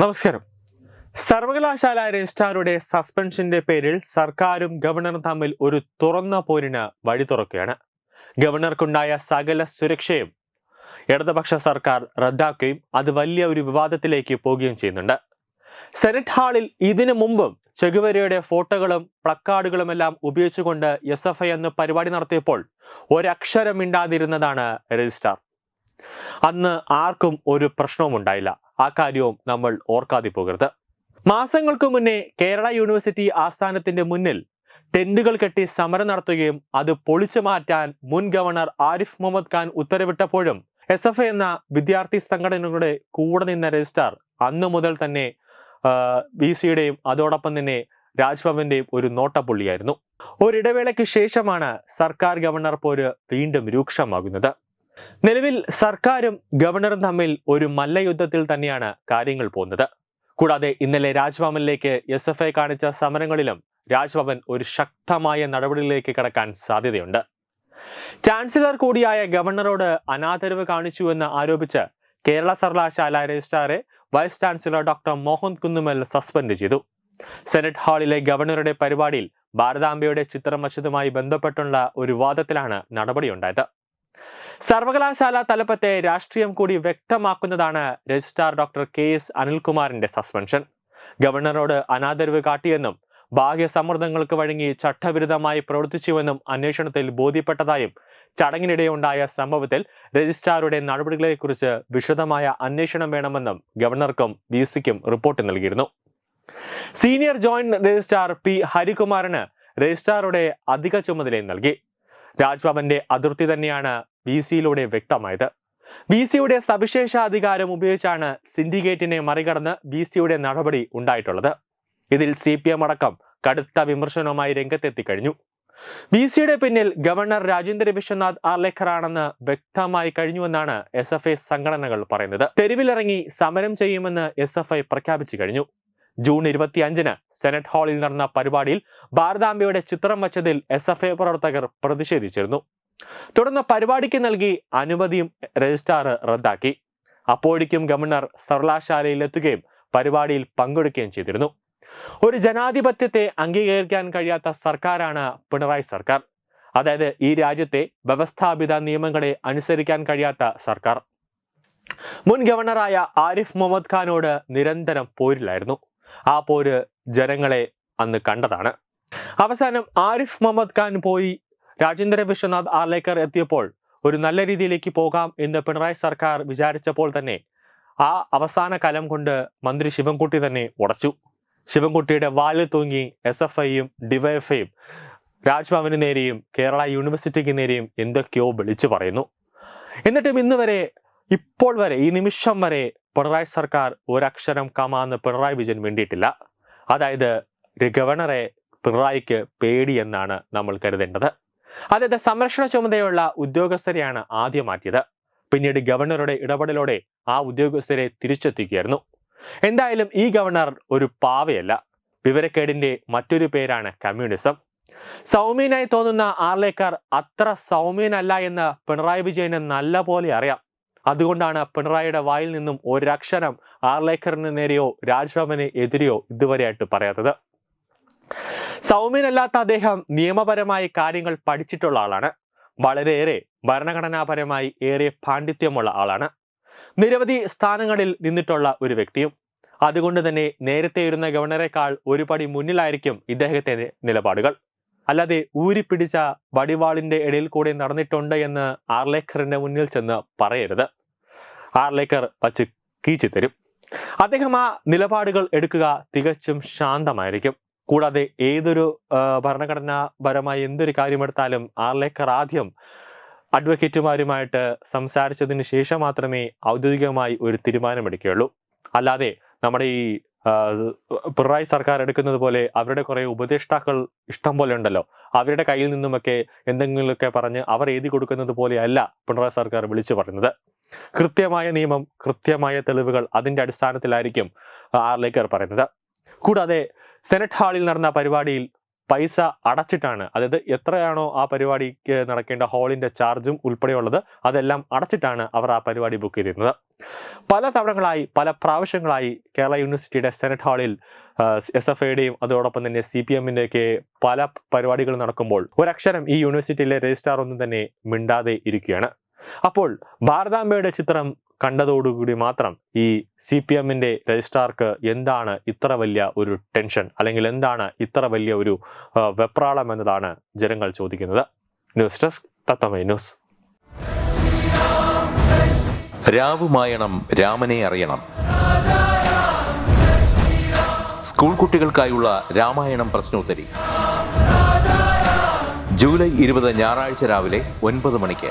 നമസ്കാരം. സർവകലാശാല രജിസ്ട്രാറുടെ സസ്പെൻഷന്റെ പേരിൽ സർക്കാരും ഗവർണറും തമ്മിൽ ഒരു തുറന്ന പോരിന് വഴി തുറക്കുകയാണ്. ഗവർണർക്കുണ്ടായ സകല സുരക്ഷയും ഇടതുപക്ഷ സർക്കാർ റദ്ദാക്കുകയും അത് വലിയ ഒരു വിവാദത്തിലേക്ക് പോവുകയും ചെയ്യുന്നുണ്ട്. സെനറ്റ് ഹാളിൽ ഇതിനു മുമ്പും ചെഗുവരയുടെ ഫോട്ടോകളും പ്ലക്കാർഡുകളും എല്ലാം ഉപയോഗിച്ചുകൊണ്ട് എസ് എഫ് ഐ എന്ന പരിപാടി നടത്തിയപ്പോൾ ഒരക്ഷരം മിണ്ടാതിരുന്നതാണ് രജിസ്ട്രാർ. അന്ന് ആർക്കും ഒരു പ്രശ്നവും ഉണ്ടായില്ല ആ കാര്യവും നമ്മൾ ഓർക്കാതെ പോകരുത്. മാസങ്ങൾക്ക് മുന്നേ കേരള യൂണിവേഴ്സിറ്റി ആസ്ഥാനത്തിന്റെ മുന്നിൽ ടെന്റുകൾ കെട്ടി സമരം നടത്തുകയും അത് പൊളിച്ചു മാറ്റാൻ മുൻ ഗവർണർ ആരിഫ് മുഹമ്മദ് ഖാൻ ഉത്തരവിട്ടപ്പോഴും എസ് എഫ് എന്ന വിദ്യാർത്ഥി സംഘടനകളുടെ കൂടെ നിന്ന രജിസ്ട്രാർ അന്നു മുതൽ തന്നെ ബി സിയുടെയും അതോടൊപ്പം തന്നെ രാജ്ഭവന്റെയും ഒരു നോട്ടപ്പുള്ളിയായിരുന്നു ഒരിടവേളയ്ക്ക് ശേഷമാണ് സർക്കാർ ഗവർണർ പോര് വീണ്ടും രൂക്ഷമാകുന്നത്. നിലവിൽ സർക്കാരും ഗവർണറും തമ്മിൽ ഒരു മല്ലയുദ്ധത്തിൽ തന്നെയാണ് കാര്യങ്ങൾ പോകുന്നത്. കൂടാതെ ഇന്നലെ രാജ്ഭവനിലേക്ക് എസ് എഫ് ഐ കാണിച്ച സമരങ്ങളിലും രാജ്ഭവൻ ഒരു ശക്തമായ നടപടിയിലേക്ക് കടക്കാൻ സാധ്യതയുണ്ട്. ചാൻസലർ കൂടിയായ ഗവർണറോട് അനാദരവ് കാണിച്ചു കാണിച്ചുവെന്ന് ആരോപിച്ച് കേരള സർവകലാശാല രജിസ്ട്രാറെ vice chancellor doctor Mohan Kunnummal suspend ചെയ്തു. സെനറ്റ് ഹാളിലെ ഗവർണറുടെ പരിപാടിയിൽ ഭാരതാംബയുടെ ചിത്രം വച്ചതുമായി ബന്ധപ്പെട്ടുള്ള ഒരു വാദത്തിലാണ് നടപടിയുണ്ടായത്. സർവകലാശാല തലപ്പത്തെ രാഷ്ട്രീയം കൂടി വ്യക്തമാക്കുന്നതാണ് രജിസ്ട്രാർ ഡോക്ടർ കെ എസ് അനിൽകുമാറിന്റെ സസ്പെൻഷൻ. ഗവർണറോട് അനാദരവ് കാട്ടിയെന്നും ബാഹ്യ സമ്മർദ്ദങ്ങൾക്ക് വഴങ്ങി ചട്ടവിരുദ്ധമായി പ്രവർത്തിച്ചുവെന്നും അന്വേഷണത്തിൽ ബോധ്യപ്പെട്ടതായും ചടങ്ങിനിടെ ഉണ്ടായ സംഭവത്തിൽ രജിസ്ട്രാറുടെ നടപടികളെക്കുറിച്ച് വിശദമായ അന്വേഷണം വേണമെന്നും ഗവർണർക്കും വി സിക്കും റിപ്പോർട്ട് നൽകിയിരുന്നു. സീനിയർ ജോയിന്റ് രജിസ്ട്രാർ പി ഹരികുമാറിന് രജിസ്ട്രാറുടെ അധിക ചുമതലയും നൽകി. രാജ്ഭവന്റെ അതിർത്തി തന്നെയാണ് ബി സിയിലൂടെ വ്യക്തമായത്. ബി സിയുടെ സവിശേഷ അധികാരം ഉപയോഗിച്ചാണ് സിൻഡിക്കേറ്റിനെ മറികടന്ന് ബി സിയുടെ നടപടി ഉണ്ടായിട്ടുള്ളത്. ഇതിൽ സി പി എം അടക്കം കടുത്ത വിമർശനവുമായി രംഗത്തെത്തിക്കഴിഞ്ഞു. ബി സിയുടെ പിന്നിൽ ഗവർണർ രാജേന്ദ്ര വിശ്വനാഥ് ആർലേക്കറാണെന്ന് വ്യക്തമായി കഴിഞ്ഞുവെന്നാണ് എസ് എഫ് ഐ സംഘടനകൾ പറയുന്നത്. തെരുവിലിറങ്ങി സമരം ചെയ്യുമെന്ന് എസ് എഫ് ഐ പ്രഖ്യാപിച്ചു കഴിഞ്ഞു. ജൂൺ ഇരുപത്തിയഞ്ചിന് സെനറ്റ് ഹാളിൽ നടന്ന പരിപാടിയിൽ ഭാരതാംബയുടെ ചിത്രം വച്ചതിൽ എസ് എഫ് ഐ പ്രവർത്തകർ പ്രതിഷേധിച്ചിരുന്നു. തുടർന്ന് പരിപാടിക്ക് നൽകി അനുമതിയും രജിസ്ട്രാർ റദ്ദാക്കി. അപ്പോഴേക്കും ഗവർണർ സർവകലാശാലയിൽ എത്തുകയും പരിപാടിയിൽ പങ്കെടുക്കുകയും ചെയ്തിരുന്നു. ഒരു ജനാധിപത്യത്തെ അംഗീകരിക്കാൻ കഴിയാത്ത സർക്കാരാണ് പിണറായി സർക്കാർ. അതായത് ഈ രാജ്യത്തെ വ്യവസ്ഥാപിത നിയമങ്ങളെ അനുസരിക്കാൻ കഴിയാത്ത സർക്കാർ. മുൻ ഗവർണറായ ആരിഫ് മുഹമ്മദ് ഖാനോട് നിരന്തരം പോരിലായിരുന്നു. ആ പോര് ജനങ്ങളെ അന്ന് കണ്ടതാണ്. അവസാനം ആരിഫ് മുഹമ്മദ് ഖാൻ പോയി രാജേന്ദ്ര വിശ്വനാഥ് ആർലേക്കർ എത്തിയപ്പോൾ ഒരു നല്ല രീതിയിലേക്ക് പോകാം എന്ന് പിണറായി സർക്കാർ വിചാരിച്ചപ്പോൾ തന്നെ ആ അവസാന കലം കൊണ്ട് മന്ത്രി ശിവൻകുട്ടി തന്നെ ഉടച്ചു. ശിവൻകുട്ടിയുടെ വാലിൽ തൂങ്ങി എസ് എഫ് ഐയും ഡിവൈഎഫ്ഐയും രാജ്ഭവന് നേരെയും കേരള യൂണിവേഴ്സിറ്റിക്ക് നേരെയും എന്തൊക്കെയോ വിളിച്ചു പറയുന്നു. എന്നിട്ടും ഇന്ന് വരെ ഇപ്പോൾ വരെ ഈ നിമിഷം വരെ പിണറായി സർക്കാർ ഒരക്ഷരം കമാന്ന് പിണറായി വിജയൻ വേണ്ടിയിട്ടില്ല അതായത് ഗവർണറെ പിണറായിക്ക് പേടിയെന്നാണ് നമ്മൾ കരുതേണ്ടത്. അതായത് സംരക്ഷണ ചുമതലയുള്ള ഉദ്യോഗസ്ഥരെയാണ് ആദ്യം മാറ്റിയത്. പിന്നീട് ഗവർണറുടെ ഇടപെടലോടെ ആ ഉദ്യോഗസ്ഥരെ തിരിച്ചെത്തിക്കുകയായിരുന്നു. എന്തായാലും ഈ ഗവർണർ ഒരു പാവയല്ല. വിവരക്കേടിന്റെ മറ്റൊരു പേരാണ് കമ്മ്യൂണിസം. സൗമ്യനായി തോന്നുന്ന ആർലേക്കർ അത്ര സൗമ്യനല്ല എന്ന് പിണറായി വിജയന് നല്ല പോലെ അറിയാം. അതുകൊണ്ടാണ് പിണറായിയുടെ വായിൽ നിന്നും ഒരക്ഷരം ആർലേക്കറിന് നേരെയോ രാജ്ഭവന് എതിരെയോ ഇതുവരെയായിട്ട് പറയാത്തത്. സൗമ്യനല്ലാത്ത അദ്ദേഹം നിയമപരമായി കാര്യങ്ങൾ പഠിച്ചിട്ടുള്ള ആളാണ്. വളരെയേറെ ഭരണഘടനാപരമായി ഏറെ പാണ്ഡിത്യമുള്ള ആളാണ്. നിരവധി സ്ഥാനങ്ങളിൽ നിന്നിട്ടുള്ള ഒരു വ്യക്തിയും. അതുകൊണ്ട് തന്നെ നേരത്തെ ഇരുന്ന ഗവർണറെക്കാൾ ഒരുപടി മുന്നിലായിരിക്കും ഇദ്ദേഹത്തിന്റെ നിലപാടുകൾ. അല്ലാതെ ഊരിപ്പിടിച്ച വടിവാളിന്റെ ഇടയിൽ കൂടെ നടന്നിട്ടുണ്ട് എന്ന് ആർലേക്കറിന്റെ മുന്നിൽ ചെന്ന് പറയരുത്. ആർലേക്കർ വച്ച് കീച്ചു തരും. അദ്ദേഹം ആ നിലപാടുകൾ എടുക്കുക തികച്ചും ശാന്തമായിരിക്കും. കൂടാതെ ഏതൊരു ഭരണഘടനാപരമായി എന്തൊരു കാര്യമെടുത്താലും ആർലേക്കർ ആദ്യം അഡ്വക്കേറ്റുമാരുമായിട്ട് സംസാരിച്ചതിന് ശേഷം മാത്രമേ ഔദ്യോഗികമായി ഒരു തീരുമാനമെടുക്കുകയുള്ളൂ. അല്ലാതെ നമ്മുടെ ഈ പിണറായി സർക്കാർ എടുക്കുന്നത് പോലെ അവരുടെ കുറേ ഉപദേഷ്ടാക്കൾ ഇഷ്ടം പോലെ ഉണ്ടല്ലോ. അവരുടെ കയ്യിൽ നിന്നുമൊക്കെ എന്തെങ്കിലുമൊക്കെ പറഞ്ഞ് അവർ എഴുതി കൊടുക്കുന്നത് പോലെയല്ല പിണറായി സർക്കാർ വിളിച്ചു പറയുന്നത് കൃത്യമായ നിയമം കൃത്യമായ തെളിവുകൾ അതിന്റെ അടിസ്ഥാനത്തിലായിരിക്കും ആർലേക്കർ പറയുന്നത്. കൂടാതെ സെനറ്റ് ഹാളിൽ നടന്ന പരിപാടിയിൽ പൈസ അടച്ചിട്ടാണ്. അതായത് എത്രയാണോ ആ പരിപാടിക്ക് നടക്കേണ്ട ഹാളിന്റെ ചാർജും ഉൾപ്പെടെയുള്ളത് അതെല്ലാം അടച്ചിട്ടാണ് അവർ ആ പരിപാടി ബുക്ക് ചെയ്തിരുന്നത്. പല തവണകളായി പല പ്രാവശ്യങ്ങളായി കേരള യൂണിവേഴ്സിറ്റിയുടെ സെനറ്റ് ഹാളിൽ എസ് എഫ് ഐയുടെയും അതോടൊപ്പം തന്നെ സി പി എമ്മിന്റെയൊക്കെ പല പരിപാടികൾ നടക്കുമ്പോൾ ഒരക്ഷരം ഈ യൂണിവേഴ്സിറ്റിയിലെ രജിസ്ട്രാർ ഒന്നും തന്നെ മിണ്ടാതെ ഇരിക്കുകയാണ്. അപ്പോൾ ഭാരതാംബയുടെ ചിത്രം കണ്ടതോടുകൂടി മാത്രം ഈ സി പി എമ്മിന്റെ രജിസ്ട്രാർക്ക് എന്താണ് ഇത്ര വലിയ ഒരു ടെൻഷൻ അല്ലെങ്കിൽ എന്താണ് ഇത്ര വലിയ ഒരു വെപ്രാളം എന്നതാണ് ജനങ്ങൾ ചോദിക്കുന്നത്. News desk Tatwamayi news. രാവുമായണം രാമനെ അറിയണം. സ്കൂൾ കുട്ടികൾക്കായുള്ള രാമായണം പ്രശ്നോത്തരി. ജൂലൈ ഇരുപത് ഞായറാഴ്ച രാവിലെ ഒൻപത് മണിക്ക്.